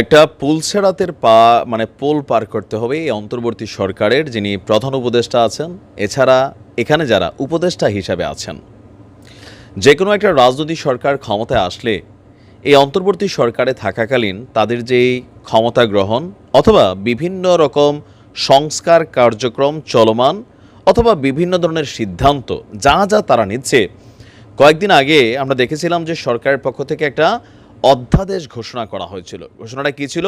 একটা পুল সেরাতের পা মানে পোল পার করতে হবে এই অন্তর্বর্তী সরকারের, যিনি প্রধান উপদেষ্টা আছেন। এছাড়া এখানে যারা উপদেষ্টা হিসাবে আছেন যে কোনো একটা রাজনৈতিক সরকার ক্ষমতায় আসলে এই অন্তর্বর্তী সরকারে থাকাকালীন তাদের যেই ক্ষমতা গ্রহণ অথবা বিভিন্ন রকম সংস্কার কার্যক্রম চলমান অথবা বিভিন্ন ধরনের সিদ্ধান্ত, যা যা তারা নিচ্ছে। কয়েকদিন আগে আমরা দেখেছিলাম যে সরকারের পক্ষ থেকে একটা অধ্যাদেশ ঘোষণা করা হয়েছিল। ঘোষণাটা কী ছিল?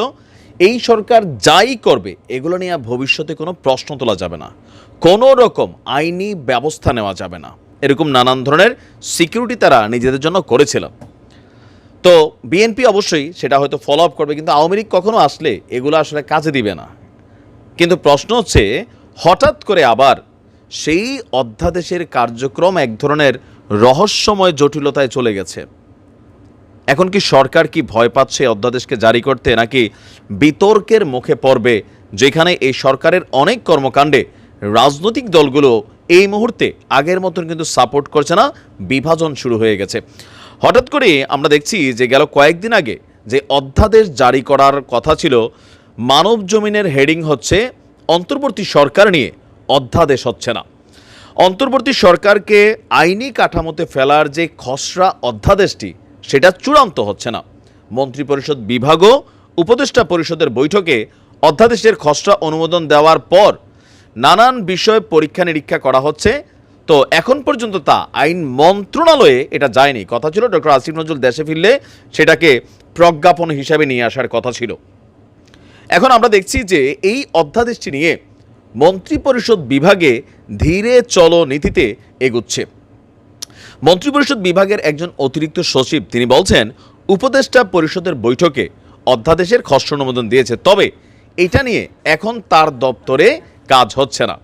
এই সরকার যাই করবে, এগুলো নিয়ে ভবিষ্যতে কোনো প্রশ্ন তোলা যাবে না। কোনো রকম আইনি ব্যবস্থা নেওয়া যাবে না। এরকম নানান ধরনের সিকিউরিটি তারা নিজেদের জন্য করেছিল তো বিএনপি অবশ্যই সেটা হয়তো ফলো আপ করবে, কিন্তু আওয়ামী লীগ কখনো আসলে এগুলো আসলে কাজে দিবে না। কিন্তু প্রশ্ন হচ্ছে, হঠাৎ করে আবার সেই অধ্যাদেশের কার্যক্রম এক ধরনের রহস্যময় জটিলতায় চলে গেছে। এখন কি সরকার কি ভয় পাচ্ছে অধ্যাদেশকে জারি করতে, নাকি বিতর্কের মুখে পড়বে, যেখানে এই সরকারের অনেক কর্মকাণ্ডে রাজনৈতিক দলগুলো এই মুহূর্তে আগের মতন কিন্তু সাপোর্ট করছে না, বিভাজন শুরু হয়ে গেছে। হঠাৎ করে আমরা দেখছি যে গেল কয়েকদিন আগে যে অধ্যাদেশ জারি করার কথা ছিল, মানব জমিনের হেডিং হচ্ছে অন্তর্বর্তী সরকার নিয়ে অধ্যাদেশ হচ্ছে না। অন্তর্বর্তী সরকারকে আইনি কাঠামোতে ফেলার যে খসড়া অধ্যাদেশটি সেটা চূড়ান্ত হচ্ছে না। মন্ত্রিপরিষদ বিভাগও উপদেষ্টা পরিষদের বৈঠকে অধ্যাদেশের খসড়া অনুমোদন দেওয়ার পর নানান বিষয় পরীক্ষা নিরীক্ষা করা হচ্ছে। তো এখন পর্যন্ত তা আইন মন্ত্রণালয়ে এটা যায়নি। কথা ছিল, ডক্টর আসিফ নজরুল দেশে ফিরলে সেটাকে প্রজ্ঞাপন হিসাবে নিয়ে আসার কথা ছিল। এখন আমরা দেখছি যে এই অধ্যাদেশটি নিয়ে মন্ত্রিপরিষদ বিভাগে ধীরে চলো নীতিতে এগুচ্ছে। মন্ত্রিপরিষদ বিভাগের একজন অতিরিক্ত সচিব। তিনি বলছেন, উপদেষ্টা পরিষদের বৈঠকে অধ্যাদেশের খসড়া অনুমোদন দিয়েছে, তবে এটা নিয়ে এখন তার দপ্তরে কাজ হচ্ছে না।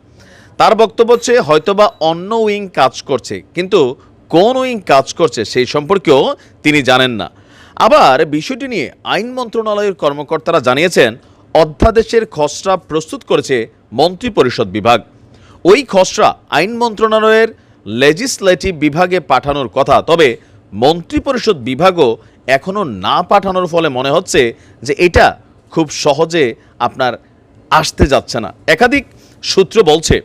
তার বক্তব্য হচ্ছে, হয়তোবা অন্য উইং কাজ করছে, কিন্তু কোন উইং কাজ করছে সেই সম্পর্কেও তিনি জানেন না। আবার বিষয়টি নিয়ে আইন মন্ত্রণালয়ের কর্মকর্তারা জানিয়েছেন, অধ্যাদেশের খসড়া প্রস্তুত করেছে মন্ত্রিপরিষদ বিভাগ। ওই খসড়া আইন মন্ত্রণালয়ের লেজিসলেটিভ বিভাগে পাঠানোর কথা। তবে মন্ত্রিপরিষদ বিভাগও এখনও না পাঠানোর ফলে মনে হচ্ছে যে এটা খুব সহজে আপনার আসতে যাচ্ছে না। একাধিক সূত্র বলছে,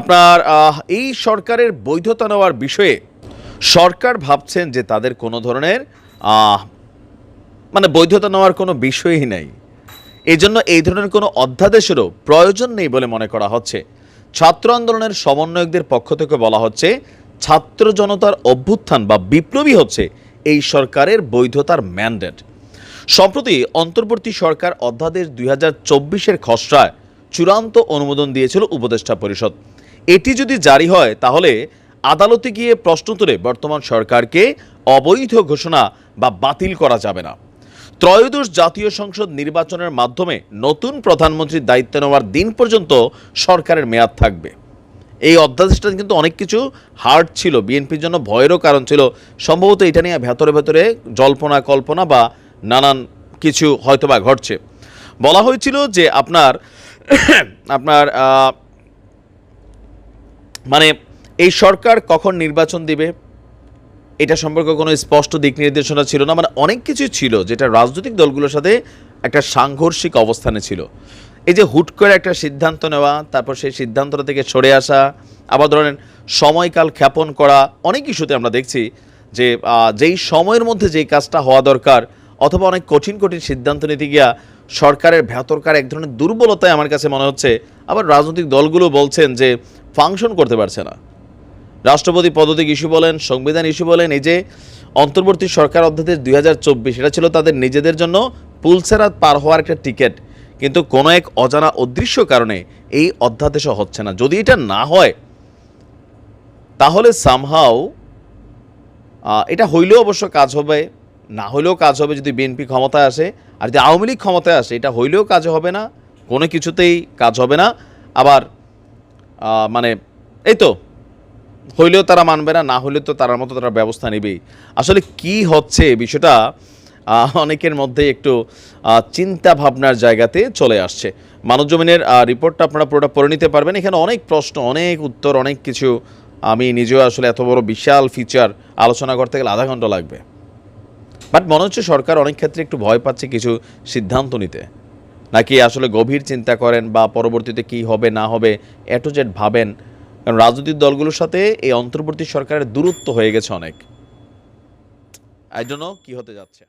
আপনার এই সরকারের বৈধতা নেওয়ার বিষয়ে সরকার ভাবছেন যে তাদের কোনো ধরনের মানে বৈধতা নেওয়ার কোনো বিষয়ই নাই। এই জন্য এই ধরনের কোনো অধ্যাদেশেরও প্রয়োজন নেই বলে মনে করা হচ্ছে। ছাত্র আন্দোলনের সমন্বয়কদের পক্ষ থেকে বলা হচ্ছে, ছাত্র জনতার অভ্যুত্থান বা বিপ্লবী হচ্ছে এই সরকারের বৈধতার ম্যান্ডেট। সম্প্রতি অন্তর্বর্তী সরকার অধ্যাদেশ দুই হাজার চব্বিশের খসড়ায় চূড়ান্ত অনুমোদন দিয়েছিল উপদেষ্টা পরিষদ। এটি যদি জারি হয়, তাহলে আদালতে গিয়ে প্রশ্ন তুলে বর্তমান সরকারকে অবৈধ ঘোষণা বা বাতিল করা যাবে না। ত্রয়োদশ জাতীয় সংসদ নির্বাচনের মাধ্যমে নতুন প্রধানমন্ত্রীর দায়িত্ব নেওয়ার দিন পর্যন্ত সরকারের মেয়াদ থাকবে। এই অধ্যাদেশটা কিন্তু অনেক কিছু হার্ড ছিল। বিএনপির জন্য ভয়েরও কারণ ছিল। সম্ভবত এটা নিয়ে ভেতরে ভেতরে জল্পনা, কল্পনা বা নানান কিছু হয়তোবা ঘটছে। বলা হয়েছিল যে আপনার আপনার মানে এই সরকার কখন নির্বাচন দিবে এটা সম্পর্কে কোনো স্পষ্ট দিক নির্দেশনা ছিল না মানে অনেক কিছু ছিল, যেটা রাজনৈতিক দলগুলোর সাথে একটা সাংঘর্ষিক অবস্থানে ছিল। এই যে হুট করে একটা সিদ্ধান্ত নেওয়া, তারপর সেই সিদ্ধান্তটা থেকে সরে আসা, আবার ধরেন সময়কাল খ্যাপন করা, অনেক ইস্যুতে আমরা দেখছি যে যেই সময়ের মধ্যে যেই কাজটা হওয়া দরকার, অথবা অনেক কঠিন কঠিন সিদ্ধান্ত নিতে গিয়া সরকারের ভেতরকার এক ধরনের দুর্বলতায় আমার কাছে মনে হচ্ছে, আবার রাজনৈতিক দলগুলো বলছেন যে ফাংশন করতে পারছে না। রাষ্ট্রপতি পদত্যাগ ইস্যু বলেন, সংবিধান ইস্যু বলেন, এই যে অন্তর্বর্তী সরকার অধ্যাদেশ দুই হাজার চব্বিশ, এটা ছিল তাদের নিজেদের জন্য পুলসেরাত পার হওয়ার একটা টিকিট। কিন্তু কোনো এক অজানা অদৃশ্য কারণে এই অধ্যাদেশও হচ্ছে না। যদি এটা না হয়, তাহলে সামহাও এটা হইলেও অবশ্য কাজ হবে, না হইলেও কাজ হবে যদি বিএনপি ক্ষমতায় আসে, আর যদি আওয়ামী লীগ ক্ষমতায় আসে, এটা হইলেও কাজ হবে না, কোনো কিছুতেই কাজ হবে না। আবার মানে এই তো হইলেও তারা মানবে না না হলে তো তার মতো তারা ব্যবস্থা নেবেই। আসলে কি হচ্ছে বিষয়টা অনেকের মধ্যে একটু চিন্তা ভাবনার জায়গাতে চলে আসছে। মানব জমিনের রিপোর্টটা আপনারা পুরোটা পড়ে নিতে পারবেন। এখানে অনেক প্রশ্ন, অনেক উত্তর, অনেক কিছু আমি নিজেও আসলে এত বড় বিশাল ফিচার আলোচনা করতে গেলে আধা ঘণ্টা লাগবে। বাট মনে হচ্ছে সরকার অনেক ক্ষেত্রে একটু ভয় পাচ্ছে কিছু সিদ্ধান্ত নিতে। নাকি আসলে গভীর চিন্তা করেন বা পরবর্তীতে কি হবে, না হবে এটো জেড ভাবেন কারণ রাজনৈতিক দলগুলোর সাথে এই অন্তর্বর্তী সরকারের দূরত্ব হয়ে গেছে অনেক। এই জন্য কি হতে যাচ্ছে।